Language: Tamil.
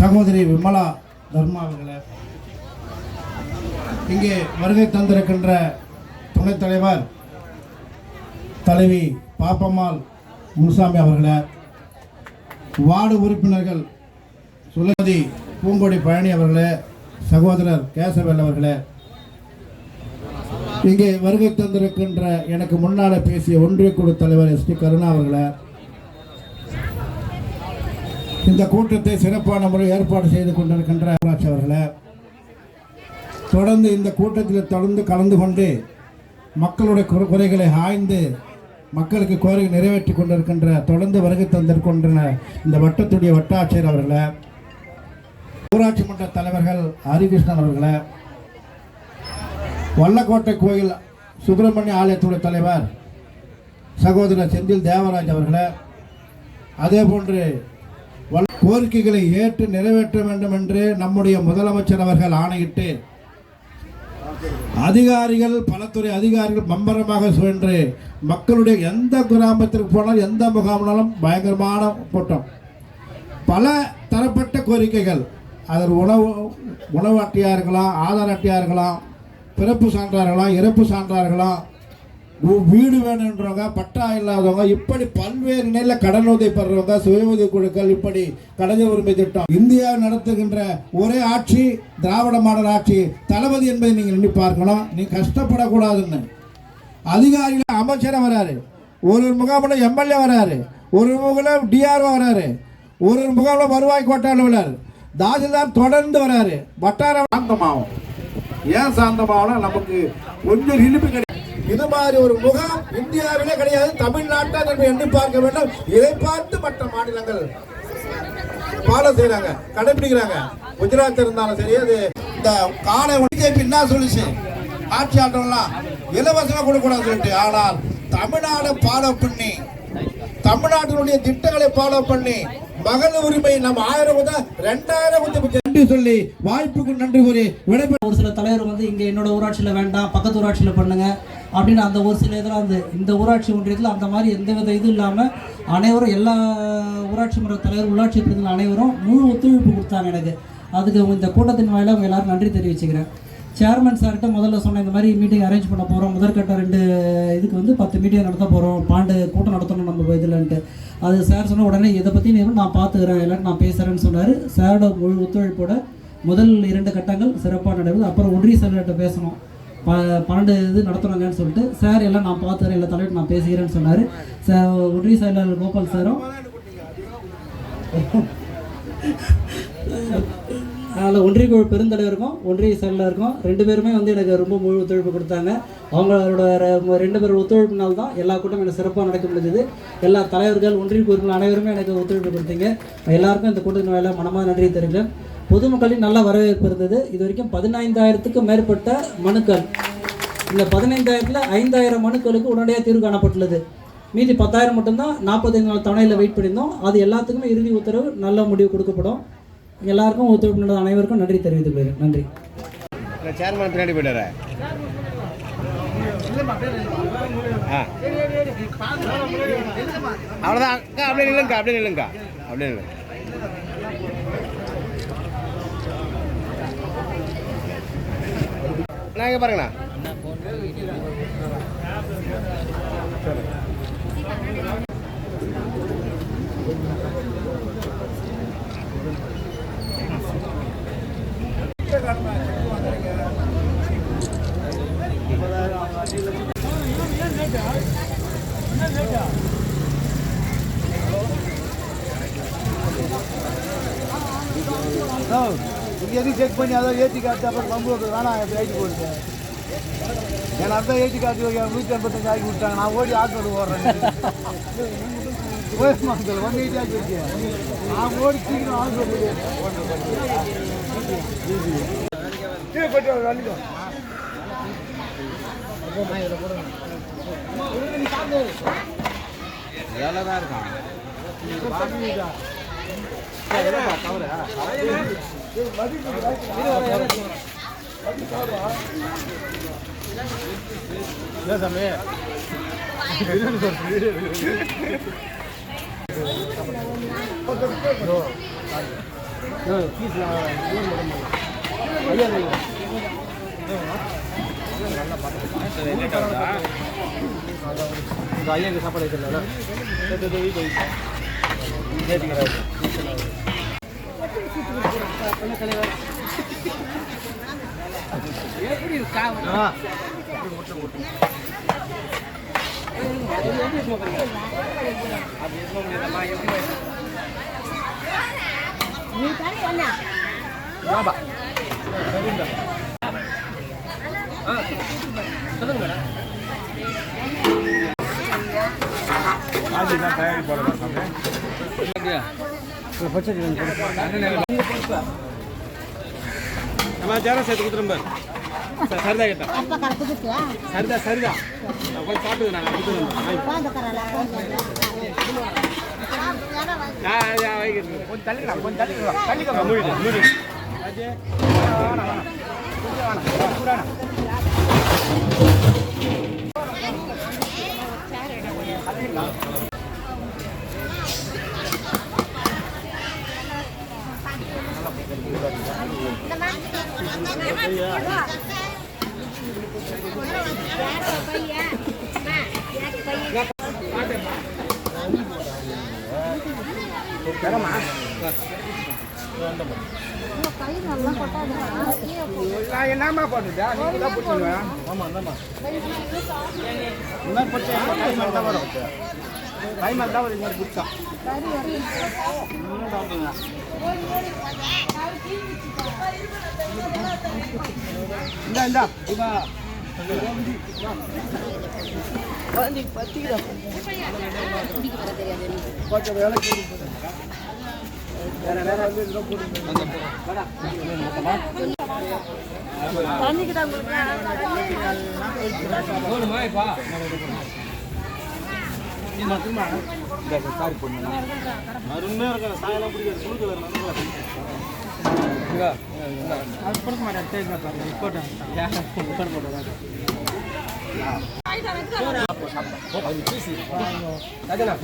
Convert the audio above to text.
சகோதரி விமலா தர்மா அவர்களே. இங்கே வருகை தந்திருக்கின்ற துணைத் தலைவர் தலைவி பாப்பம்மாள் முனுசாமி அவர்களே. வார்டு உறுப்பினர்கள் சுலதி பூங்கொடி பழனி அவர்களே சகோதரர் கேசவேல் அவர்களே. இங்கே வருகை தந்திருக்கின்ற எனக்கு முன்னால் பேசிய ஒன்றிய குழு தலைவர் எஸ் டி கருணா அவர்களே. இந்த கூட்டத்தை சிறப்பான முறை ஏற்பாடு செய்து கொண்டிருக்கின்ற ஊராட்சி அவர்களை தொடர்ந்து இந்த கூட்டத்தில் தொடர்ந்து கலந்து கொண்டு மக்களுடைய குறை- குறைகளை ஆய்ந்து மக்களுக்கு கோரிக்கை நிறைவேற்றி கொண்டிருக்கின்ற தொடர்ந்து வருகை தந்திருக்கின்ற இந்த வட்டத்துடைய வட்டாட்சியர் அவர்களை ஊராட்சி மன்ற தலைவர்கள் ஹரிகிருஷ்ணன் அவர்களை வல்லக்கோட்டை கோயில் சுப்பிரமணிய ஆலயத்துடைய தலைவர் சகோதரர் செந்தில் தேவராஜ் அவர்களை அதே போன்று கோரிக்கைகளை ஏற்று நிறைவேற்ற வேண்டும் என்று நம்முடைய முதலமைச்சர் அவர்கள் ஆணையிட்டு அதிகாரிகள் பலத்துறை அதிகாரிகள் பம்பரமாக சுழன்று மக்களுடைய எந்த கிராமத்திற்கு போனாலும் எந்த முகாம்னாலும் பயங்கரமான கூட்டம். பல தரப்பட்ட கோரிக்கைகள். அதில் உணவு உணவு அட்டையாக இருக்கலாம் ஆதார் அட்டையாக இருக்கலாம் பிறப்பு சான்றாக இருக்கலாம் இறப்பு சான்றாக இருக்கலாம் வீடு வேணுன்றவங்க பட்டா இல்லாதவங்க இப்படி பல்வேறு நிலையில் கடன் உதவி பெறவங்க சுய உதவி குழுக்கள் இப்படி கடன் உரிமை திட்டம். இந்தியா நடத்துகின்ற ஒரே ஆட்சி திராவிட மாடல் ஆட்சி தளபதி என்பதை நீங்கள் எண்ணி பார்க்கணும். நீ கஷ்டப்படக்கூடாதுன்னு. அதிகாரிகள் அமைச்சர் வராரு. ஒரு ஒரு முகாமில் எம்எல்ஏ வராரு. ஒரு முகாமில் டிஆர்ஓ வராரு. ஒரு ஒரு முகாமில் வருவாய் கோட்ட அலுவலர். தாசில்தார் தொடர்ந்து வராரு. வட்டார சாந்தமாகும். ஏன் சாந்தமாகனா? நமக்கு கொஞ்சம் இனிப்பு கிடையாது இது மாதிரி ஒரு முகாம் இந்தியாவிலே கிடையாது தமிழ்நாட்டை நம்ம எண்ணி பார்க்க வேண்டும். இதை பார்த்து மற்ற மாநிலங்கள் ஃபாலோ செய்யறாங்க கடைபிடிக்கிறாங்க குஜராத் இருந்தாலும் சரி அது இந்த காலை பிஜேபி என்ன சொல்லுச்சு? ஆட்சி ஆட்டம்லாம் இலவசமாக கொடுக்கூடாது சொல்லிட்டு. ஆனால் தமிழ்நாடு ஃபாலோ பண்ணி தமிழ்நாட்டினுடைய திட்டங்களை ஃபாலோ பண்ணி மகள் உரிமை நம்ம ஆயிரம் முதல் ரெண்டாயிரம் வந்து நன்றி சொல்லி வாய்ப்புக்கு நன்றி கூறி விடைபெற ஒரு சில தலைவர் வந்து இங்கே என்னோட ஊராட்சியில் வேண்டாம் பக்கத்து ஊராட்சியில் பண்ணுங்க. அப்படின்னு அந்த ஒரு சில இதெல்லாம் அந்த இந்த ஊராட்சி ஒன்றியத்தில் அந்த மாதிரி எந்த வித இது இல்லாமல் அனைவரும் எல்லா ஊராட்சி மன்ற தலைவர் உள்ளாட்சி பிரதிநிதிகள் அனைவரும் முழு ஒத்துழைப்பு கொடுத்தாங்க எனக்கு. அதுக்கு இந்த கூட்டத்தின் வாயிலாக அவங்க எல்லாரும் நன்றி தெரிவிச்சுக்கிறேன். சேர்மன் சார்கிட்ட முதல்ல சொன்ன இந்த மாதிரி மீட்டிங் அரேஞ்ச் பண்ண போகிறோம் முதற்கட்ட ரெண்டு இதுக்கு வந்து பத்து மீட்டிங் நடத்த போகிறோம் பாண்டு கூட்டம் நடத்தணும் நம்ம இதில்ன்ட்டு அது சார் சொன்ன உடனே இதை பற்றி நீ நான் பார்த்துக்கிறேன். எல்லாரும் நான் பேசுகிறேன்னு சொன்னார். சாரோட முழு ஒத்துழைப்போட முதல் இரண்டு கட்டங்கள் சிறப்பாக நடைபெறுது அப்புறம் ஒன்றிய செயலர்கிட்ட பேசணும். ப பன்னெண்டு இது நடத்துகிறாங்கன்னு சொல்லிட்டு சார் எல்லாம் நான் பார்த்துறேன் எல்லா தலைவர் நான் பேசுகிறேன்னு சொன்னார். சார் ஒன்றிய செயலாளர் கோபால் சாரும். அதில் ஒன்றிய குழு பெருந்தலைவருக்கும் ஒன்றிய செயலாளருக்கும் ரெண்டு பேருமே வந்து எனக்கு ரொம்ப முழு ஒத்துழைப்பு கொடுத்தாங்க. அவங்களோட ரெண்டு பேர் ஒத்துழைப்புனால தான் எல்லா கூட்டமும் எனக்கு சிறப்பாக நடக்க முடிஞ்சது. எல்லா தலைவர்கள் ஒன்றிய குழுக்கள் அனைவருமே எனக்கு ஒத்துழைப்பு கொடுத்தீங்க. எல்லாருக்கும் இந்த கூட்டத்தின் வேலை மனமாக நன்றி தெரிவிக்கிறேன். பொதுமக்களின் நல்ல வரவேற்பு இருந்தது. இது வரைக்கும் பதினைந்தாயிரத்துக்கும் மேற்பட்ட மனுக்கள். இந்த பதினைந்தாயிரத்தில் ஐந்தாயிரம் மனுக்களுக்கு உடனடியாக தீர்வு காணப்பட்டுள்ளது. மீதி பத்தாயிரம் மட்டும்தான் நாற்பத்தைந்து நாள் தவணையில் வெயிட் பண்ணியிருந்தோம். அது எல்லாத்துக்குமே இறுதி உத்தரவு நல்ல முடிவு கொடுக்கப்படும். எல்லாருக்கும் ஒத்துழைப்பு நடந்த அனைவருக்கும் நன்றி தெரிவித்து போயிரு நன்றி. சேர்மன் பின்னாடி போயிட்டாரு? அவ்வளோதான் அக்கா அப்படியே நில்லுங்கக்கா அப்படியே நில்லுங்கக்கா அப்படியே நில்லுங்க நான் இங்கே பாருங்கண்ணா. இங்கே எதுவும் செக் பண்ணி அதான் ஏற்றி காட்டு அப்புறம் பம்பு வேணாம் ஐடி போடுது என் அதான் ஏற்றி காட்டி நூற்றி எண்பத்தஞ்சு ஆக்கி விட்டாங்க. நான் ஓடி ஆட்டோடு ஓடுறேன். போயிருமாங்க ஒன் எயிட்டி ஆக்கி வச்சு நான் ஓடி சீக்கிரம் ஆட்டோடு போயிட்டு. வேலை தான் இருக்கான் ஐயாக்கு சாப்பாடு வைக்கிறல சமாச்சாரம் சேர்த்து சொல்லுங்க சரிதா புதுசா சரிதா சரிதா நான் கொஞ்சம் சாப்பிட்டு நான் கொடுத்துருந்தேன் குழந்தை கரல கொஞ்சம் தள்ளிக்கலாம் கொஞ்சம் தள்ளிக்கலாம் தள்ளிக்கலாம் மூடிட்டு மூடி கை நல்லா கொட்டாது நான் என்னம்மா பண்ணுறதா? நீங்கள் தான் பிடிச்சிங்க ஆமாம் இந்த மாதிரி பிடிச்சா கை தான் வரும். கை தான் வரும். இந்தா இந்தா இப்போ போட்டு பண்ணுங்க அருமையாக இருக்கும் சாயெல்லாம் பிடிக்காது சுழுக்கல அது கொடுக்க மாட்டேன் தேங்க பாருங்க போட்டேன் போட்டேன் 我帮你继续来得了